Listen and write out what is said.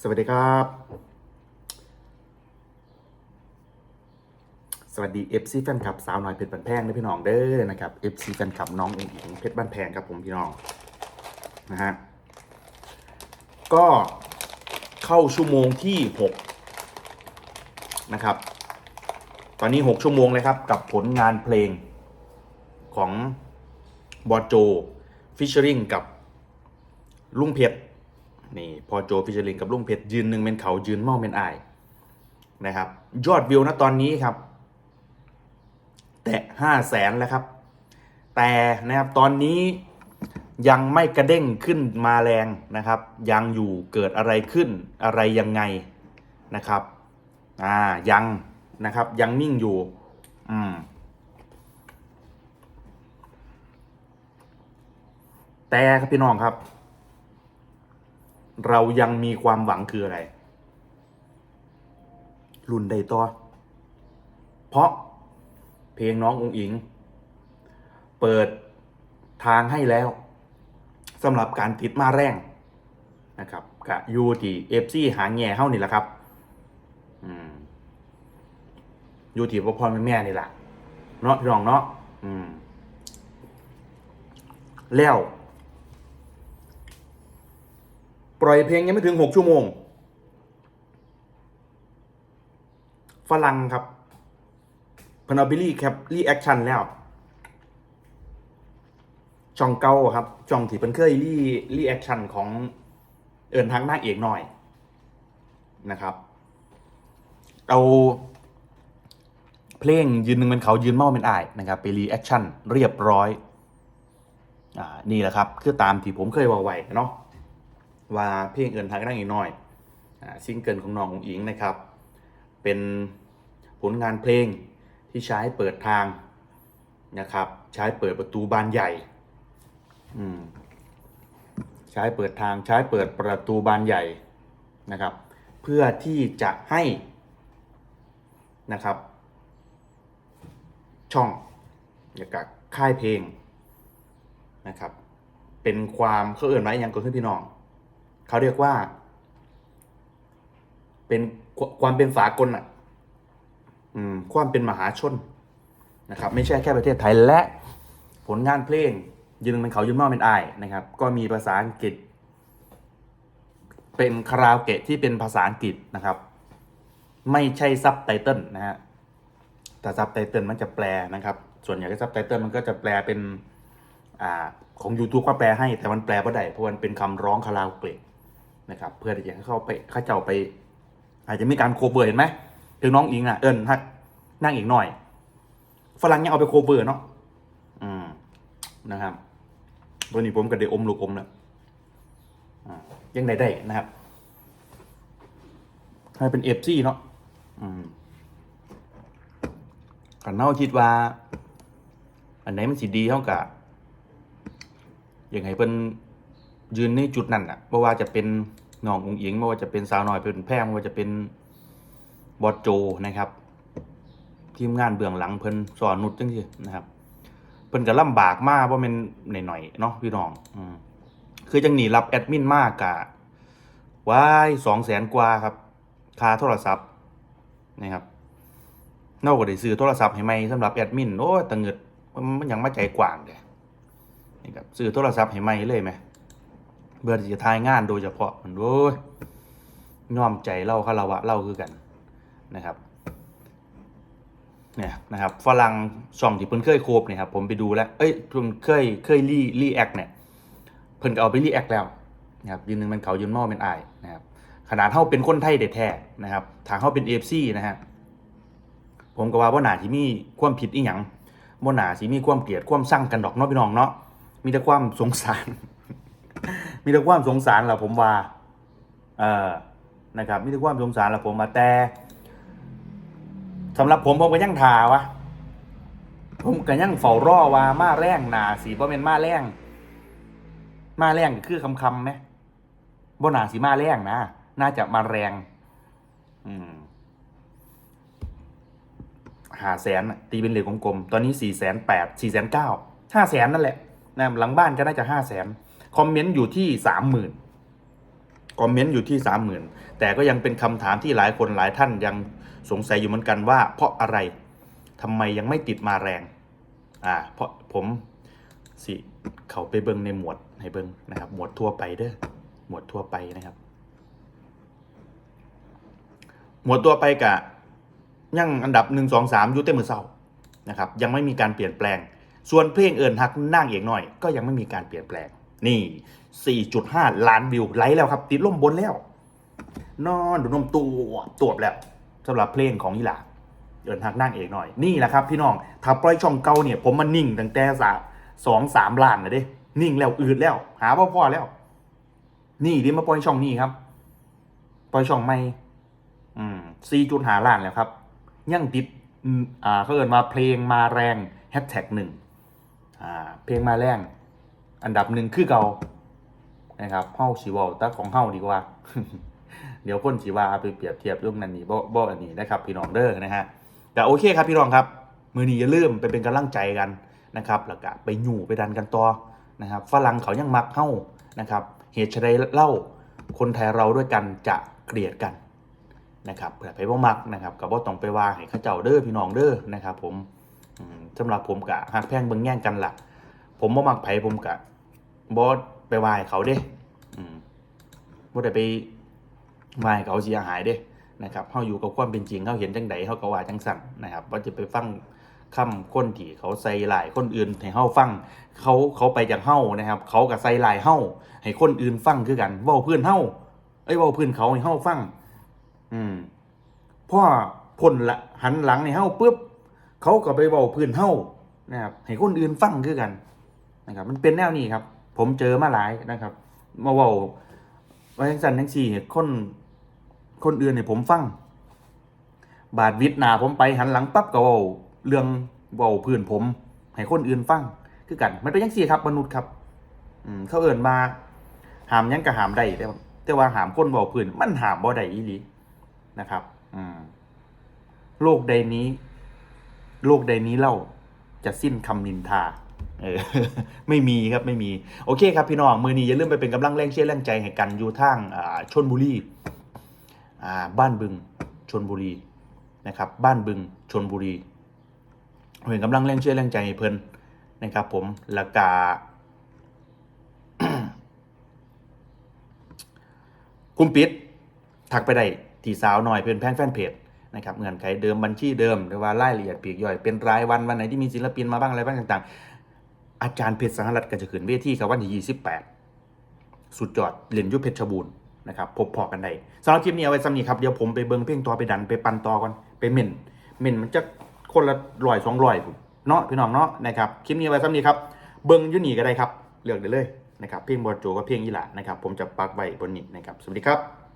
สวัสดีครับ สวัสดี FC แฟนคลับสาวน้อยเพชรบันแพงด้วยพี่น้องเด้อนะครับ FC แฟนคลับน้องเองอิงเพชรบ้านแพงครับผมพี่น้องนะฮะก็เข้าชั่วโมงที่6นะครับ ตอนนี้ 6 ชั่วโมงเลยครับ กับผลงานเพลงของบอโจฟิชเชอริงกับลุงเพชร นี่พอโจฟิชเชอร์ลิงกับลุงเพชรยืนหนึ่งเป็นเขายืนเมาเป็นไอนะครับ ยอดวิวนะตอนนี้ครับ แตะห้าแสนแล้วครับ แต่นะครับตอนนี้ยังไม่กระเด้งขึ้นมาแรงนะครับ ยังอยู่เกิดอะไรขึ้นอะไรยังไงนะครับอ่ายังนะครับยังนิ่งอยู่อืมแต่ครับพี่น้องครับ เรายังมีความหวังคืออะไรรุ่นใดต่อ เพราะเพลงน้ององอิง เปิดทางให้แล้วสำหรับการติดมาแรงนะครับกะยูที่เอฟซีหางแง่เฮ้านี่แหละครับอยูที่พ่อพ่อแม่แม่นี่แหละเนาะพี่น้องเนาะแล้ว ปล่อยเพลงยังไม่ถึงหกชั่วโมง ฝรั่งครับพนอบิลี่แคปรีแอคชั่นแล้ว ช่องเก้าครับ ช่องที่เป็นเคยรีรีแอคชั่นของเอินทางหน้าเอกหน่อยนะครับ เอาเพลงยืนหนึ่งเป็นเขายืนเมาเป็นอายนะครับไปรีแอคชั่นเรียบร้อย อ่า นี่แหละครับ คือตามที่ผมเคยบอกไว้เนาะ ว่าเพลงเอินทางนั่งอีกหน่อยอซิงเกิลของน้ององอิงนะครับ เป็นผลงานเพลงที่ใช้เปิดทางนะครับ ใช้เปิดประตูบานใหญ่อืมใช้เปิดทางใช้เปิดประตูบานใหญ่นะครับ เพื่อที่จะให้นะครับ ช่องอยากับค่ายเพลงนะครับ เป็นความเขาเอื่นไว้อย่างก็ขึ้นพี่น้อง เขาเรียกว่า เป็นความเป็นสากลอะความเป็นมหาชนนะครับ ไม่ใช่แค่ประเทศไทยและผลงานเพลง ยืนเป็นเขายืนมอเป็นไอายนะครับ ก็มีภาษาอังกฤษ เป็นคาราโอเกะที่เป็นภาษาอังกฤษนะครับ ไม่ใช่ซับไตเติลนะฮะแต่ซับไตเติลมันจะแปลนะครับ ส่วนใหญ่ซับไตเติลมันก็จะแปลเป็นอ่าของ YouTube ก็แปลให้แต่มันแปลไม่ได้เพราะมันเป็นคำร้องคาราโอเกะ นะครับเพื่อที่จะเข้าไปเข้าเจ้าไป อาจจะมีการโคเวอร์เห็นไหมถึงน้องอิงอะเอิญฮักนั่งอีกหน่อย ฝรั่งยังเอาไปโคเวอร์เนาะอืมนะครับตัวนี้ผมก็ได้อมลูกอมแล้วอ่ายังได้ได้นะครับให้เป็นเอฟซีเนาะอืมกันเน่าคิดว่า อันไหนมันสิดีเท่ากับยังไงเป็นยืนในจุดนั้นอะไม่ว่าจะเป็น น้ององเอิงไม่ว่าจะเป็นสาวน้อยเป็นแพงไม่ว่าจะเป็นบอสโจนะครับ ทีมงานเบื้องหลังเพิ่นสอนนุดจังซี่นะครับ เพิ่นก็ลำบากมากว่าเป็นหน่อยๆเนาะพี่น้องอืมคือจังหนีรับแอดมินมากกะว้ายสองแสนกว่าครับค่าโทรศัพท์นะครับนอกจากได้ซื้อโทรศัพท์ให้ใหม่สำหรับแอดมินโอ้ตังเงิดมันยังมาใจกว้างเด้นี่ครับซื้อโทรศัพท์ให้ใหม่เลยไหม เบื่อที่จะทายงานโดยเฉพาะมันโอ้ยน้อมใจเล่าคารวะเล่าคือกันนะครับเนี่ยนะครับฝรั่งช่องที่เพิ่นเคยโคบเนี่ยครับผมไปดูแล้วเอ้ยเพิ่นเคยเคยรีรีแอคเนี่ยเพิ่นก็เอาไปรีแอคแล้วนะครับยืนหนึ่งเป็นเขายืนหม้อเป็นไอนะครับขนาดเฮาเป็นคนไทยเด็ดแท้นะครับทางเฮาเป็น AFC นะฮะผมก็ว่าบ่น่าสิมีความผิดอีหยังบ่น่าสิมีความเกลียดความสั่งกันดอกเนาะพี่น้องเนาะมีแต่ความสงสาร มีแต่ความสงสารแหละผมว่าเออนะครับมีแต่ความสงสารแหละผมมาแต่สำหรับผมผมก็ยังทาวะผมก็ยังเฝ้ารอว่ามาแรงหนาสีบ่เป็นมาแรงมาแรงคือคำคำไหมบ่หนาสีมาแรงนะน่าจะมาแรง อืมหาแสนตีเป็นเหล็กกลมๆตอนนี้สี่แสนแปดสี่แสนเก้าห้าแสนนั่นแหละนะหลังบ้านก็น่าจะห้าแสน คอมเมนต์อยู่ที่สามหมื่นคอมเมนต์อยู่ที่สามหมื่นแต่ก็ยังเป็นคำถามที่หลายคนหลายท่านยังสงสัยอยู่เหมือนกันว่า เพราะอะไรทำไมยังไม่ติดมาแรง อ่า เพราะผมสิเขาไปเบิงในหมวดให้เบิงนะครับ หมวดทั่วไปเด้อหมวดทั่วไปนะครับ หมวดตัวไปกะยังอันดับหนึ่งสองสามยุเต็มมือเศร้านะครับ ยังไม่มีการเปลี่ยนแปลง ส่วนเพลงเอิญฮักนั่งเอกหน่อย ก็ยังไม่มีการเปลี่ยนแปลง นี่ 4.5 ล้านวิวไลค์แล้วครับ ติดล่มบนแล้ว นอนดูนมตัวตัวแล้วสำหรับเพลงของอีหลาเอิญฮักนั่งเอกหน่อย นี่แหละครับ พี่น้องถ้าปล่อยช่องเก่าเนี่ยผมมันนิ่งตั้งแต่สาสองสามล้านนะเด้ นิ่งแล้วอืดแล้ว หาพ่อพ่อแล้ว นี่ดิมาปล่อยช่องนี้ครับ ปล่อยช่องใหม่ อืมสี่จุดหาล้านแล้วครับ ยังติดอ่าเขาเอินมาเพลงมาแรงแฮชแท็กหนึ่งอ่า เพลงมาแรง อันดับหนึ่งคือเก่านะครับเฮ้าชีวอลตาของเฮ้าดีกว่า เดี๋ยวคนชีวาเอาไปเปรียบเทียบเรื่องนั้นนี่บ่บ่อันนี้นะครับ พี่น้องเด้อนะฮะแต่โอเคครับพี่น้องครับ มือนี้อย่าลืมไปเป็นกำลังใจกันนะครับแล้วก็ไปอยู่ไปดันกันต่อนะครับฝรั่งเขายังมักเฮ้านะครับ เหตุใดเล่าคนไทยเราด้วยกันจะเกลียดกันนะครับเผื่อไปบ่มักนะครับกับว่ต้องไปว่าให้ข้าเจ้าเด้อพี่น้องเด้อนะครับ ผมอืมสำหรับผมกะหักแพงเบิ่งแย่งกันล่ะ ผมบ่มักไผผมกะบ่ไปวาให้เขาเด้อืมบ่ได้ไปวาให้เขาเสียหายเด้นะครับเฮาอยู่กับความเป็นจริงเฮาเห็นจังใดเฮาก็ว่าจังสั่นนะครับว่าจะไปฟังคำคนที่เขาใส่หลายคนอื่นให้เฮาฟัง เขาเขาไปจากเฮานะครับ เขาก็ใส่หลายเฮาให้คนอื่นฟังคือกันเว้าเพื่อนเฮาเอ้ยเว้าเพื่อนเขาให้เฮาฟัง อืมพ่อพ่นละหันหลังในเฮ้าปุ๊บเขาก็ไปเว้าพื้นเฮ้านะครับให้คนอื่นฟังคือกัน นะครับ มันเป็นแนวนี้ครับ ผมเจอมาหลายนะครับ มาว้าว่าจังสันทั้งสี่คนคนอื่นให้ผมฟัง บาดวิทย์หนาผมไปหันหลังปั๊บก็ว้าเรื่องเว้าพื้นผม ให้คนอื่นฟังคือกัน มันเป็นยังสี่ครับมนุษย์ครับอืมเขาเอิ่นมาหามยังก็หามได้แต่ว่าแต่ว่าหามคนเว้าพื้นมันหามบ่ได้อีหลีนะครับ อืมโลกใดนี้ โลกใดนี้เล่าจะสิ้นคำนินทา เออไม่มีครับไม่มีโอเคครับพี่น้องมือนี้อย่าลืมไปเป็นกำลังแรงเชียร์แรงใจให้กันอยู่ทางอ่าชนบุรีอ่าบ้านบึงชนบุรีนะครับบ้านบึงชนบุรีเป็นกำลังแรงเชียร์แรงใจให้เพิ่นนะครับ ผมละกาคุณปิดทักไปได้ที่สาวหน่อยเพื่อนแพงแฟนเพจนะครับเงื่อนไขเดิมบัญชีเดิมหรือว่ารายละเอียดปีกย่อยเป็นรายวันวันไหนที่มีศิลปินมาบ้างอะไรบ้างต่างๆ อาจารย์เพชรสังหรัฐก็จะขึ้นเวทีครับวันที่ 28 สุดยอดเหรียนอยุเพชรบูรณ์นะครับพบพอกันได้สำหรับคลิปนี้เอาไว้ซ้ำนี้ครับ เดี๋ยวผมไปเบิ้งเพลงต่อไปดันไปปันต่อก่อน ไปเม่นเม่นมันจะคนละร้อยสองร้อยเนาะพี่น้องเนาะนะครับคลิปนี้เอาไว้ซ้ำนี้ครับ เบิ้งยุนี่ก็ได้ครับ เลือกได้เลยนะครับเพลงบอลโจกับเพลงอีหลานะครับผมจะปักไว้บนนี้นะครับสวัสดีครับ